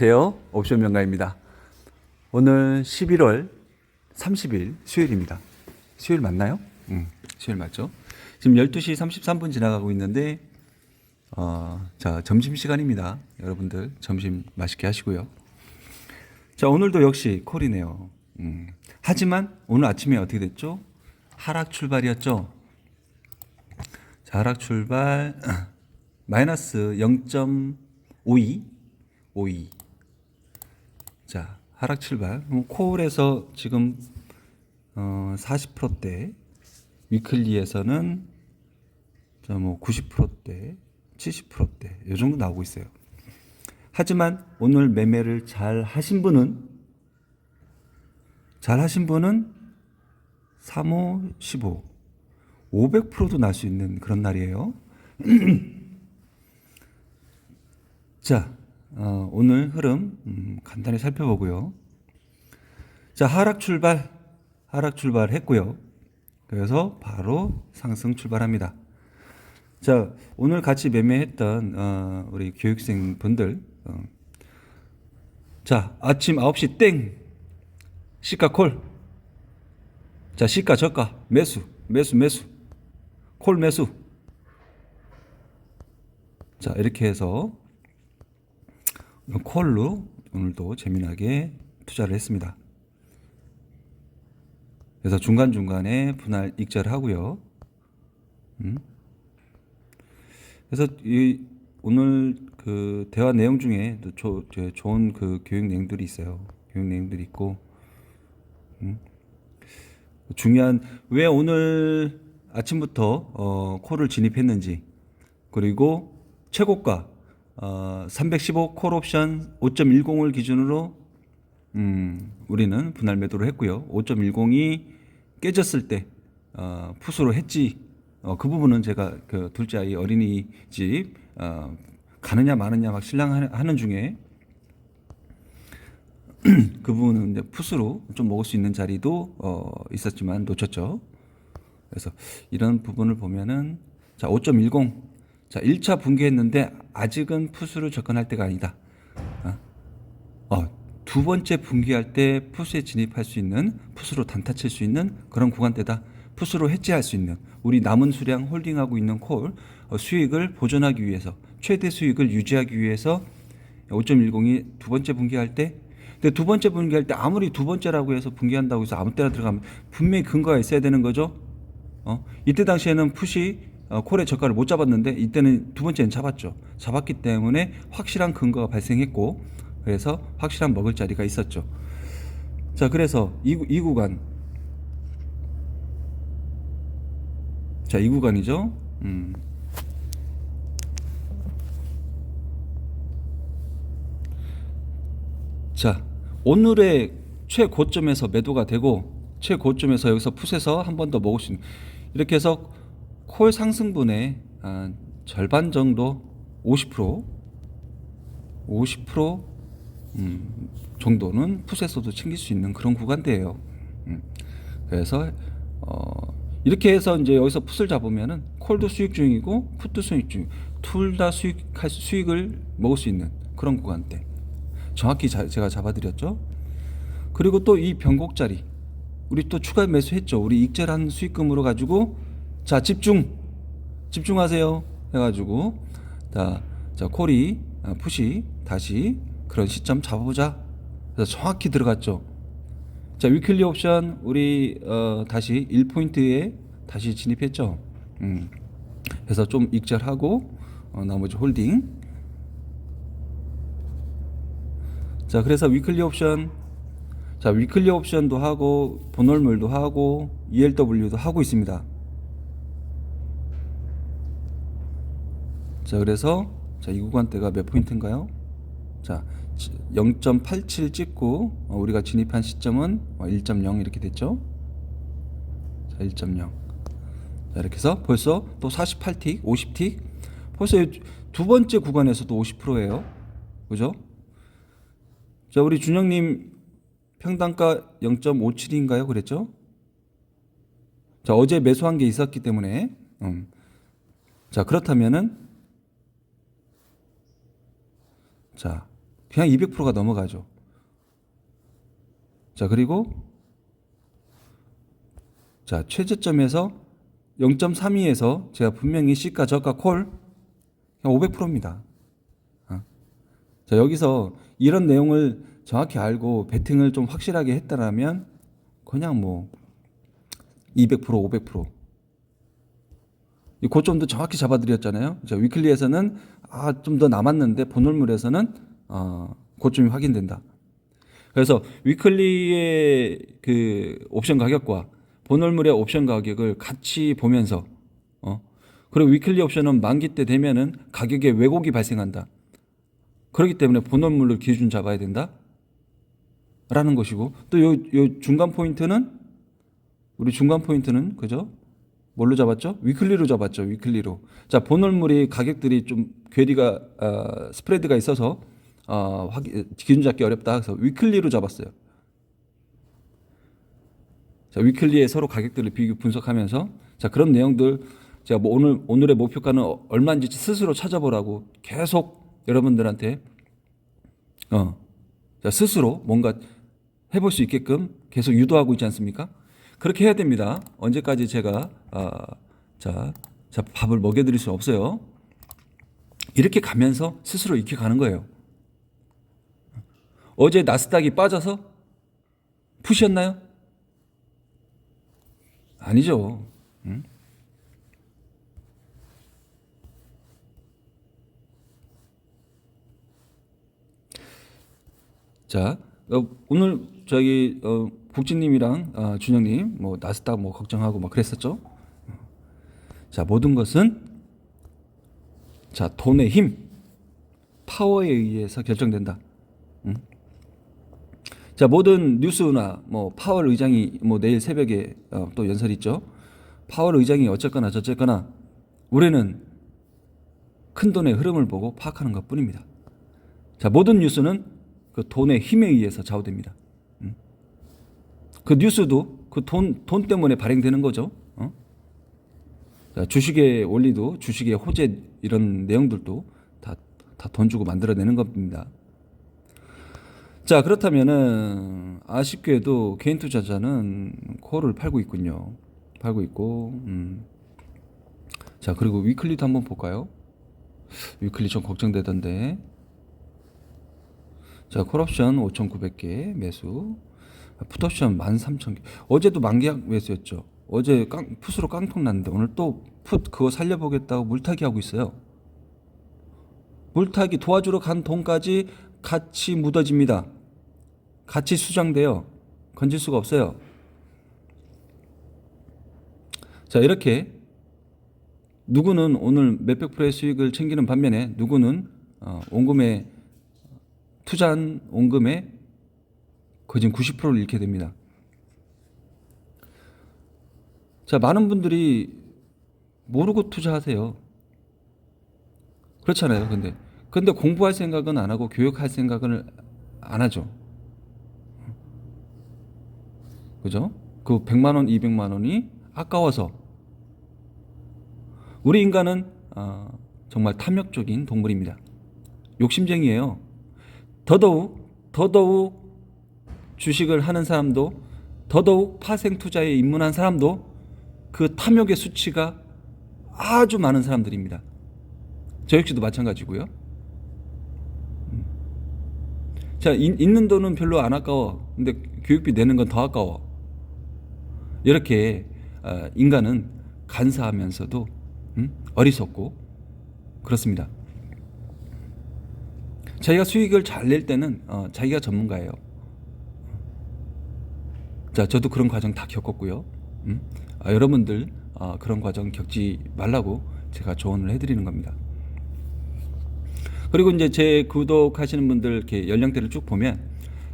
안녕하세요. 옵션 명가입니다. 오늘 11월 30일 수요일입니다. 수요일 맞나요? 음, 수요일 맞죠? 지금 12시 33분 지나가고 있는데, 어, 자, 점심 시간입니다. 여러분들 점심 맛있게 하시고요. 자, 오늘도 역시 콜이네요. 음, 하지만 오늘 아침에 어떻게 됐죠? 하락 출발이었죠? 자, 하락 출발, 마이너스 0.52, 52. 자, 하락 출발. 콜에서 지금 어 40%대, 위클리에서는 저뭐 90%대, 70%대 이 정도 나오고 있어요. 하지만 오늘 매매를 잘 하신 분은 잘 하신 분은 3호 15 500%도 날 수 있는 그런 날이에요. 자, 어, 오늘 흐름 음, 간단히 살펴보고요. 자, 하락 출발, 하락 출발했고요. 그래서 바로 상승 출발합니다. 자, 오늘 같이 매매했던 어, 우리 교육생 분들, 어, 자, 아침 9시 땡, 시가 콜, 자, 시가 저가 매수, 매수, 매수, 콜 매수. 자, 이렇게 해서 콜로 오늘도 재미나게 투자를 했습니다. 그래서 중간중간에 분할 익절하고요. 음. 그래서 이 오늘 그 대화 내용 중에 또 조, 저 좋은 그 교육 내용들이 있어요. 교육 내용들이 있고 음. 중요한 왜 오늘 아침부터 어, 콜을 진입했는지 그리고 최고가 어, 315 콜옵션 5.10을 기준으로 음, 우리는 분할 매도를 했고요. 5.10이 깨졌을 때 어, 푸스로 했지. 어, 그 부분은 제가 그 둘째 아이 어린이집 어, 가느냐 마느냐 막 신랑하는 중에 그 부분은 이제 푸스로 좀 먹을 수 있는 자리도 어, 있었지만 놓쳤죠. 그래서 이런 부분을 보면은 자 5.10, 자 1차 붕괴했는데 아직은 푸스로 접근할 때가 아니다. 어, 어, 두 번째 분기할 때 푸스에 진입할 수 있는 푸스로 단타 칠 수 있는 그런 구간대다. 푸스로 해지할 수 있는 우리 남은 수량 홀딩하고 있는 콜 어, 수익을 보존하기 위해서 최대 수익을 유지하기 위해서 5.10이 두 번째 분기할 때 근데 두 번째 분기할 때 아무리 두 번째라고 해서 분기한다고 해서 아무 때나 들어가면 분명히 근거가 있어야 되는 거죠. 어? 이때 당시에는 푸시 어, 콜의 저가를 못 잡았는데 이때는 두 번째는 잡았죠. 잡았기 때문에 확실한 근거가 발생했고 그래서 확실한 먹을 자리가 있었죠. 자, 그래서 이, 구- 이 구간. 자, 이 구간이죠. 음. 자, 오늘의 최고점에서 매도가 되고 최고점에서 여기서 풋에서 한 번 더 먹을 수 있는 이렇게 해서 콜 상승분의 아, 절반 정도 50% 50% 음, 정도는 풋에서도 챙길 수 있는 그런 구간대예요. 음, 그래서 어, 이렇게 해서 이제 여기서 풋을 잡으면은 콜도 수익 중이고 풋도 수익 중, 둘 다 수익할 수- 수익을 먹을 수 있는 그런 구간대. 정확히 자- 제가 잡아드렸죠. 그리고 또 이 변곡 자리 우리 또 추가 매수했죠. 우리 익절한 수익금으로 가지고 자 집중 집중하세요 해가지고 자, 자 콜이 아, 푸시 다시 그런 시점 잡아보자. 그래서 정확히 들어갔죠. 자 위클리 옵션 우리 어, 다시 1포인트에 다시 진입했죠. 음. 그래서 좀 익절하고 어, 나머지 홀딩. 자 그래서 위클리 옵션 자 위클리 옵션도 하고 보널물도 하고 ELW도 하고 있습니다. 자 그래서 자 이 구간대가 몇 포인트인가요? 자 0.87 찍고 어, 우리가 진입한 시점은 1.0 이렇게 됐죠? 자 1.0 자 이렇게 해서 벌써 또 48틱 50틱 벌써 이두 번째 구간에서도 50%예요 그죠? 자 우리 준영 님 평단가 0.57인가요 그랬죠? 자 어제 매수한 게 있었기 때문에 음. 자 그렇다면은 자 그냥 200%가 넘어가죠. 자, 그리고 자, 최저점에서 0.32에서 제가 분명히 시가 저가 콜 그냥 500%입니다. 어. 자, 여기서 이런 내용을 정확히 알고 베팅을 좀 확실하게 했다라면 그냥 뭐 200% 500%. 이 고점도 정확히 잡아드렸잖아요. 자, 위클리에서는 아, 좀 더 남았는데 본월물에서는 어, 고점이 확인된다. 그래서 위클리의 그 옵션 가격과 본월물의 옵션 가격을 같이 보면서 어 그리고 위클리 옵션은 만기 때 되면은 가격에 왜곡이 발생한다. 그렇기 때문에 본월물을 기준 잡아야 된다. 라는 것이고 또 요 요 중간 포인트는 우리 중간 포인트는 그죠? 뭘로 잡았죠? 위클리로 잡았죠. 위클리로. 자, 본월물이 가격들이 좀 괴리가 어, 스프레드가 있어서 어, 확, 기준 잡기 어렵다. 그래서 위클리로 잡았어요. 자, 위클리에 서로 가격들을 비교 분석하면서 자, 그런 내용들 제가 뭐 오늘 오늘의 목표가는 어- 얼마인지 스스로 찾아보라고 계속 여러분들한테 어, 자, 스스로 뭔가 해볼 수 있게끔 계속 유도하고 있지 않습니까? 그렇게 해야 됩니다. 언제까지 제가 아, 자, 자 밥을 먹여드릴 수 없어요. 이렇게 가면서 스스로 익혀가는 거예요. 어제 나스닥이 빠져서 푸셨나요? 아니죠. 응? 자, 어, 오늘 저기 어, 국진님이랑 어, 준영님 뭐 나스닥 뭐 걱정하고 막 그랬었죠. 자, 모든 것은 자 돈의 힘, 파워에 의해서 결정된다. 응? 자 모든 뉴스나 뭐 파월 의장이 뭐 내일 새벽에 어, 또 연설 있죠. 파월 의장이 어쨌거나 저쨌거나 우리는 큰 돈의 흐름을 보고 파악하는 것뿐입니다. 자 모든 뉴스는 그 돈의 힘에 의해서 좌우됩니다. 음. 그 뉴스도 그 돈 돈 때문에 발행되는 거죠. 어? 자, 주식의 원리도 주식의 호재 이런 내용들도 다 다 돈 주고 만들어내는 겁니다. 자 그렇다면은 아쉽게도 개인 투자자는 콜을 팔고 있군요. 팔고 있고, 음. 자 그리고 위클리도 한번 볼까요? 위클리 좀 걱정되던데. 자 콜옵션 5,900개 매수, 풋옵션 13,000개. 어제도 만계약 매수였죠. 어제 깡, 풋으로 깡통 났는데 오늘 또 풋 그거 살려보겠다고 물타기 하고 있어요. 물타기 도와주러 간 돈까지 같이 묻어집니다. 같이 수장돼요. 건질 수가 없어요. 자, 이렇게 누구는 오늘 몇백 프로의 수익을 챙기는 반면에 누구는 어, 온금에 투자한 온금에 거진 90%를 잃게 됩니다. 자, 많은 분들이 모르고 투자하세요. 그렇잖아요. 근데 근데 공부할 생각은 안 하고 교육할 생각은 안 하죠. 그죠? 그 100만 원, 200만 원이 아까워서 우리 인간은 아, 정말 탐욕적인 동물입니다. 욕심쟁이에요. 더더욱 더더욱 주식을 하는 사람도 더더욱 파생 투자에 입문한 사람도 그 탐욕의 수치가 아주 많은 사람들입니다. 저 역시도 마찬가지고요. 음. 자, 인- 있는 돈은 별로 안 아까워. 근데 교육비 내는 건 더 아까워. 이렇게 어, 인간은 간사하면서도 음? 어리석고 그렇습니다. 자기가 수익을 잘 낼 때는 어, 자기가 전문가예요. 자, 저도 그런 과정 다 겪었고요. 음? 아, 여러분들 아, 그런 과정 겪지 말라고 제가 조언을 해드리는 겁니다. 그리고 이제 제 구독하시는 분들 이렇게 연령대를 쭉 보면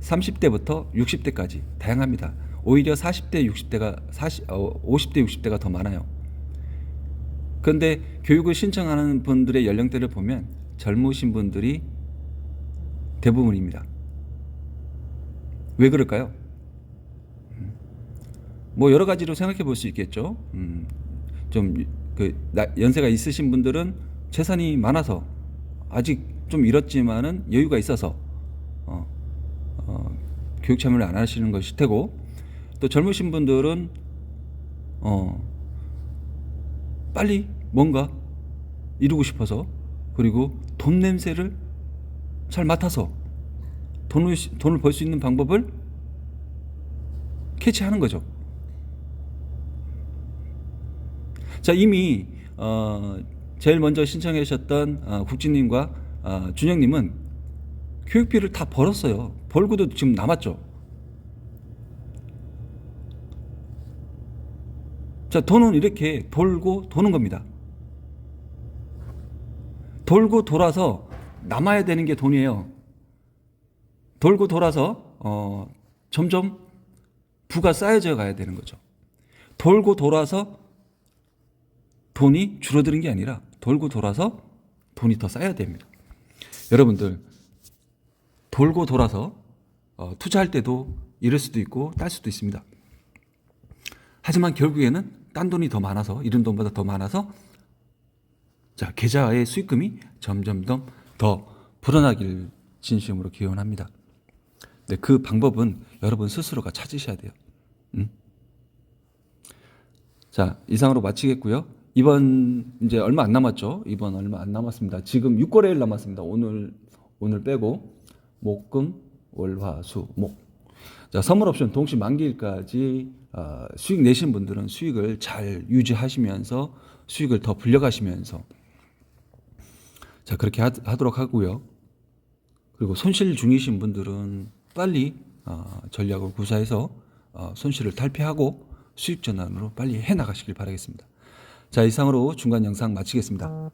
30대부터 60대까지 다양합니다. 오히려 40대, 60대가 40, 어, 50대, 60대가 더 많아요. 그런데 교육을 신청하는 분들의 연령대를 보면 젊으신 분들이 대부분입니다. 왜 그럴까요? 음, 뭐 여러 가지로 생각해 볼 수 있겠죠. 음, 좀그 연세가 있으신 분들은 재산이 많아서 아직 좀 잃었지만은 여유가 있어서 어, 어, 교육 참여를 안 하시는 것일 테고 또 젊으신 분들은 어, 빨리 뭔가 이루고 싶어서 그리고 돈 냄새를 잘 맡아서 돈을 돈을 벌 수 있는 방법을 캐치하는 거죠. 자 이미 어, 제일 먼저 신청해 주셨던 어, 국진님과 어, 준영님은 교육비를 다 벌었어요. 벌고도 지금 남았죠. 자 돈은 이렇게 돌고 도는 겁니다. 돌고 돌아서 남아야 되는 게 돈이에요. 돌고 돌아서 어, 점점 부가 쌓여져 가야 되는 거죠. 돌고 돌아서 돈이 줄어드는 게 아니라 돌고 돌아서 돈이 더 쌓여야 됩니다. 여러분들 돌고 돌아서 어, 투자할 때도 잃을 수도 있고 딸 수도 있습니다. 하지만 결국에는 딴 돈이 더 많아서 잃은 돈보다 더 많아서 자 계좌의 수익금이 점점 더, 더 불어나길 진심으로 기원합니다. 네, 그 방법은 여러분 스스로가 찾으셔야 돼요. 음? 자 이상으로 마치겠고요. 이번 이제 얼마 안 남았죠. 이번 얼마 안 남았습니다. 지금 6거래일 남았습니다. 오늘 오늘 빼고 목금 월화수 목. 자 선물 옵션 동시 만기일까지 어, 수익 내신 분들은 수익을 잘 유지하시면서 수익을 더 불려가시면서 자 그렇게 하, 하도록 하고요. 그리고 손실 중이신 분들은 빨리 어, 전략을 구사해서 어, 손실을 탈피하고 수익 전환으로 빨리 해 나가시길 바라겠습니다. 자 이상으로 중간 영상 마치겠습니다.